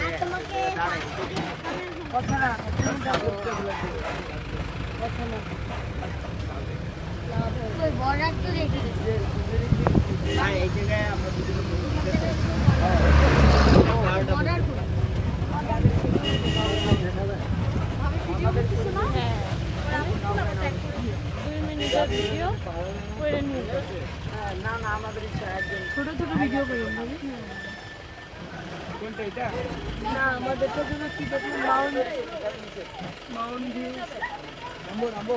সে তোমাকে দাঁড়ায় ওই বর্ডার তো রেখে দিচ্ছে না এই জায়গায় আমরা দুজনে বর্ডার পুরো আমাদের কিছু না হ্যাঁ ভিডিও করে নিয়ে না না আমাদের ছোট ছোট ভিডিও করে কোনটা এটা না আমাদের তো কি দেখুন মাউন্ট মাউন্ট ভিউ নাম্বো